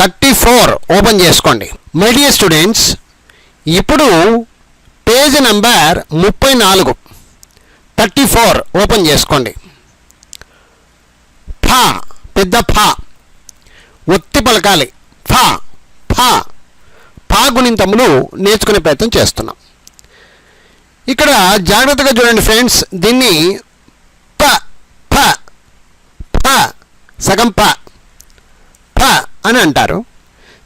Thirty four open చేసుకోండి. My dear students ఇప్పుడు page number ముప్పై నాలుగు. థర్టీ ఫోర్ ఓపెన్ చేసుకోండి. ఫా పెద్ద ఫా. ఒత్తి పలకాలి. ఫా ఫా. ఫా గుణింతములు నేర్చుకునే ప్రయత్నం చేస్తున్నాం. ఇక్కడ జాగ్రత్తగా చూడండి ఫ్రెండ్స్ దీన్ని ప ఫ ఫ సగం ప. అని అంటారు.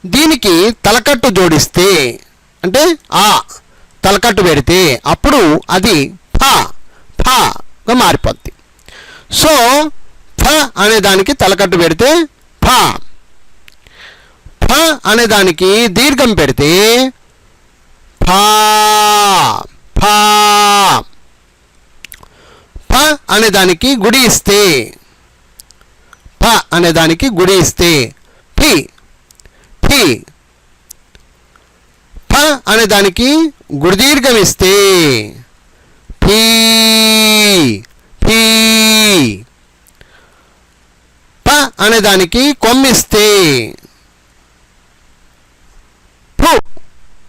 దీనికి తలకట్టు జోడిస్తే అంటే ఆ తలకట్టు పెడితే అప్పుడు అది ఫ ఫగా మారిపోద్ది. సో ఫ అనే దానికి తలకట్టు పెడితే ఫ. ఫ అనే దానికి దీర్ఘం పెడితే ఫ ఫ. ఫ అనే దానికి గుడి ఇస్తే ఫ అనే దానికి గుడి ఇస్తే పి. పి. ప అనే దానికి గుడి దీర్ఘం ఇస్తే పీ. ప. అనే దానికి కొమ్మిస్తే పు.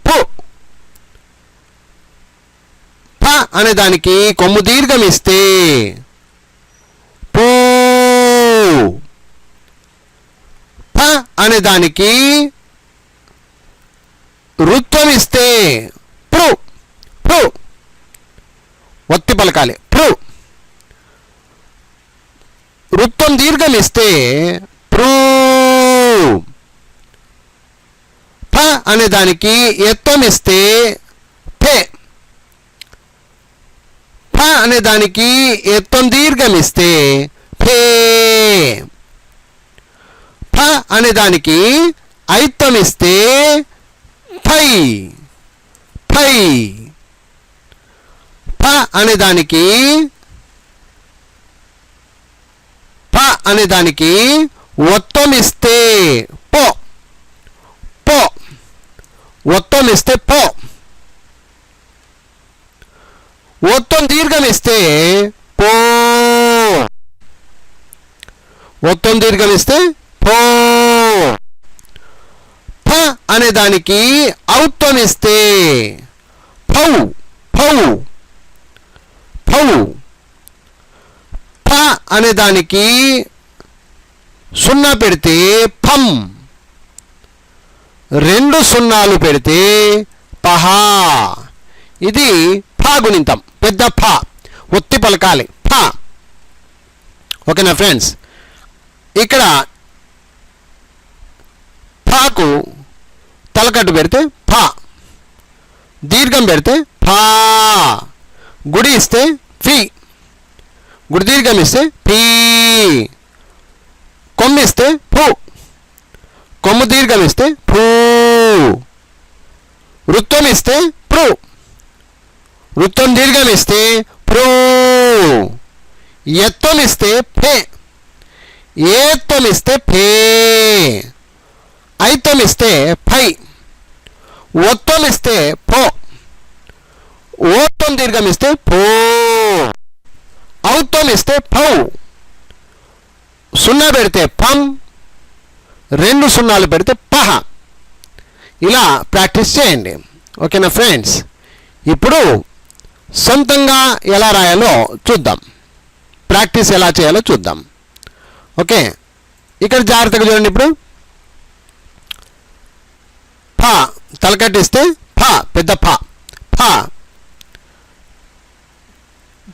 పు. ప అనే దానికి కొమ్ము దీర్ఘం ఇస్తే దానికి రుత్వం ఇస్తే ప్రు ప్రు ఒత్తి పలకాలి ప్రు. వృత్తం దీర్ఘం ఇస్తే ప్రూ. ఫ అనే దానికి ఎత్వం ఇస్తే ఫే ఫ అనే దానికి ఎత్వం దీర్ఘం ఇస్తే ఫే ఫ అనే దానికి ఐత్తం ఇస్తే ఫై. ఫై. ఫ అనే దానికి ప అనే దానికి ఒత్తం ఇస్తే పో. పో. ఒత్తం ఇస్తే పో. ఒత్తం దీర్ఘం ఇస్తే పో. ఒత్తం దీర్ఘం ఇస్తే పో ప అనే దానికి ఔత్తం ఇస్తే పౌ పౌ పౌ. ప అనే దానికి సున్నా పెడితే పం. రెండు సున్నాలు పెడితే పహా. ఇది ఫా గుణింతం. పెద్ద ఫా ఒత్తి పలకాలి. ఫా ఓకేనా ఫ్రెండ్స్? ఇక్కడ ఫాకు తలకట్టు పెడితే ఫా. దీర్ఘం పెడితే ఫా. గుడి ఇస్తే ఫీ. గుడి దీర్ఘం ఇస్తే పీ. కొమ్ము ఇస్తే ఫూ. కొమ్ము దీర్ఘం ఇస్తే ఫూ. వృత్తం ఇస్తే ప్రూ వృత్తం దీర్ఘం ఇస్తే ప్రూ ఎత్తం ఇస్తే ఫే. ఏత్తం ఇస్తే ఫే. ఐత్తం ఇస్తే ఫై. ఒత్తం ఇస్తే పో. ఓత్తం దీర్ఘం ఇస్తే పో. ఔత్తం ఇస్తే పౌ. సున్నా పెడితే పం. రెండు సున్నాలు పెడితే పహ. ఇలా ప్రాక్టీస్ చేయండి. ఓకేనా ఫ్రెండ్స్? ఇప్పుడు సొంతంగా ఎలా రాయాలో చూద్దాం. ప్రాక్టీస్ ఎలా చేయాలో చూద్దాం. ఓకే? ఇక్కడ జాగ్రత్తగా చూడండి ఇప్పుడు ఫ తలకట్టిస్తే ఫ పెద్ద ఫ. ఫ.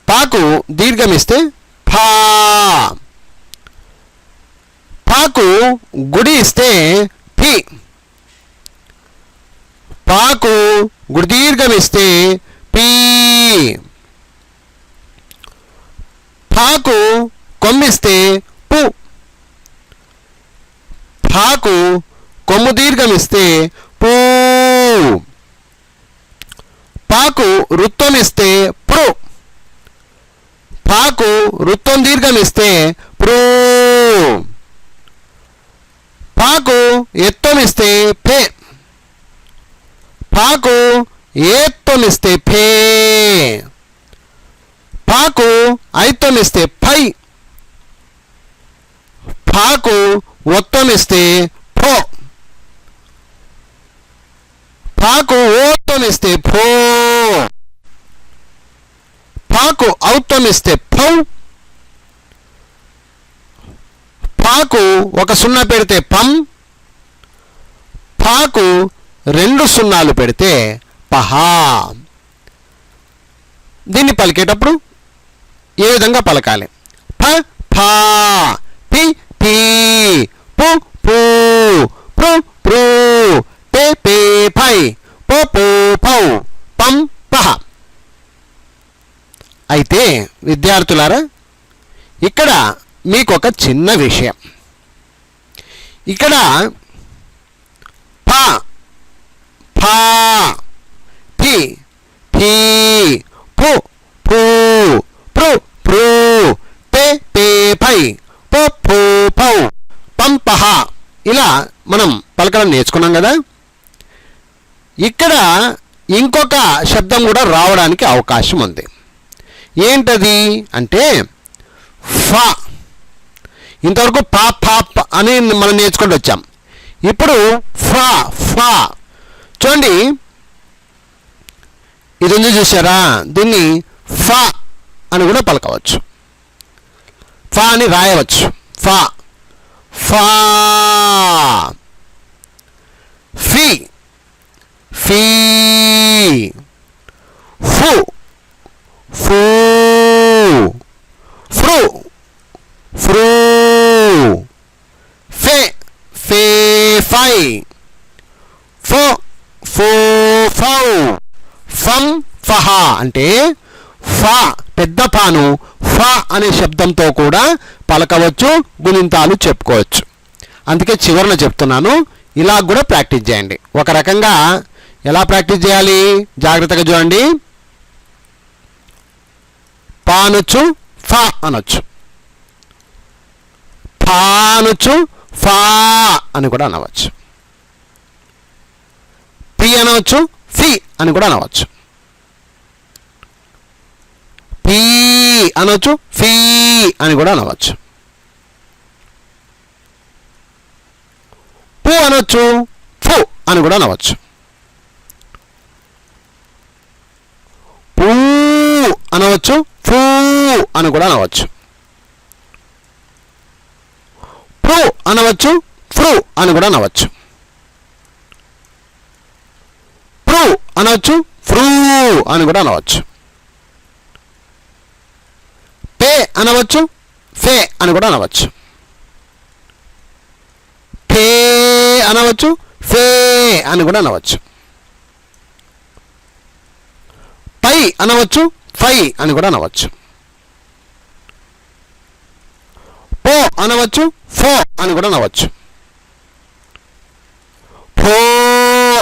పాకు దీర్ఘమిస్తే ఫా. పాకు గుడి ఇస్తే ఫి. పాకు గుడి పీ. ఫాకు కొమ్మిస్తే పు. ఫాకు కొమ్ము దీర్ఘమిస్తే పాకు వృత్తం ఇస్తే ప్రు. పాకు వృత్తం దీర్ఘం ఇస్తే ప్రూ. పాకు ఎత్తం ఇస్తే ఫే పాకు ఏత్తం ఇస్తే ఫే పాకు ఐత్తం ఇస్తే ఫై పాకు ఒత్తం ఇస్తే ఫో పాకు ఓత్తం ఫో పాకు ఔత్తం ఇస్తే ఫౌ పాకు ఒక సున్నా పెడితే పం. పాకు రెండు సున్నాలు పెడితే పహా. దీన్ని పలికేటప్పుడు ఏ విధంగా పలకాలి? ఫ ఫా పి పీ పు పూ ప్రు ప్రు పై పో పం పహ అయితే విద్యార్థులారా ఇక్కడ మీకు ఒక చిన్న విషయం ఇక్కడ ప ఫా పి పీ పు పు ప్రు ప్రు పే పే పై పో పు పౌ పంపహ ఇలా మనం పలకడం నేర్చుకున్నాం కదా ఇక్కడ ఇంకొక శబ్దం కూడా రావడానికి అవకాశం ఉంది. ఏంటది? అంటే ఫ. ఇంతవరకు పా పా ప అని మనం నేర్చుకుంటూ వచ్చాం. ఇప్పుడు ఫ ఫ. చూడండి. ఇది ఉంది చూసారా దీన్ని ఫ అని కూడా పలకవచ్చు. ఫ అని రాయవచ్చు. ఫ. ఫా. ఫీ. ఫీ. ఫు. ఫూ. ఫ్రు. ఫ్రూ. ఫే. ఫే. ఫై. ఫో. ఫో. ఫౌ. ఫం. ఫహ అంటే ఫ. పెద్ద పాను ఫ అనే శబ్దంతో కూడా పలకవచ్చు గుణింతాలు చెప్పుకోవచ్చు. అందుకే చివరన చెప్తున్నాను. ఇలా కూడా ప్రాక్టీస్ చేయండి. ఒక రకంగా ఎలా ప్రాక్టీస్ చేయాలి? జాగ్రత్తగా చూడండి. పా అనొచ్చు ఫా అనొచ్చు. ఫా అనొచ్చు ఫా అని కూడా అనవచ్చు. పి అనవచ్చు ఫి అని కూడా అనవచ్చు. పీ అనొచ్చు ఫీ అని కూడా అనవచ్చు. పు అనొచ్చు ఫు అని కూడా అనవచ్చు పూ అనవచ్చు? ఫూ అని కూడా అనవచ్చు. ప్రూ అనవచ్చు? ఫ్రూ అని కూడా అనవచ్చు. ప్రూ అనవచ్చు? ఫ్రూ అని కూడా అనవచ్చు. పే అనవచ్చు? ఫే అని కూడా అనవచ్చు. ఫే అనవచ్చు? ఫే అని కూడా అనవచ్చు. పై అనవచ్చు? ఫై అని కూడా అనవచ్చు. పో అనవచ్చు ఫో అని కూడా అనవచ్చు. ఫో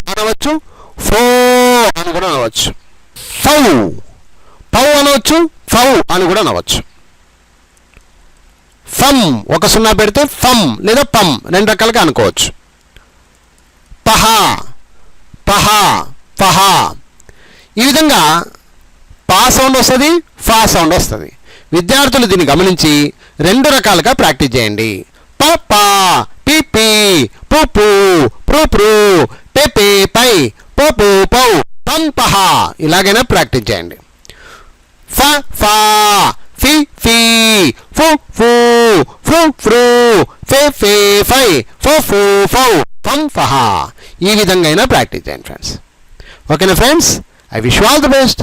అనవచ్చు ఫో అని కూడా అనవచ్చు. ఫౌ. పౌ అనవచ్చు ఫౌ అని కూడా అనవచ్చు. ఫమ్ ఒక సున్నా పెడితే ఫమ్ లేదా పమ్ రెండు రకాలుగా అనుకోవచ్చు. పహా పహా పహా. ఈ విధంగా సౌండ్ వస్తుంది? ఫా సౌండ్ వస్తుంది. విద్యార్థులు దీన్ని గమనించి రెండు రకాలుగా ప్రాక్టీస్ చేయండి. ప పా పి పి పు పు ప్రు ప్రు పే పై పో పు పౌ పం పహ ఇలాగైనా ప్రాక్టీస్ చేయండి. ఫ ఫా ఫి ఫి ఫు ఫు ఫ్రు ఫ్రు ఫే ఫే ఫై ఫో ఫు ఫౌ ఫం ఫహ ఈ విధంగా అయినా ప్రాక్టీస్ చేయండి ఫ్రెండ్స్ ఓకేనా friends I wish all the best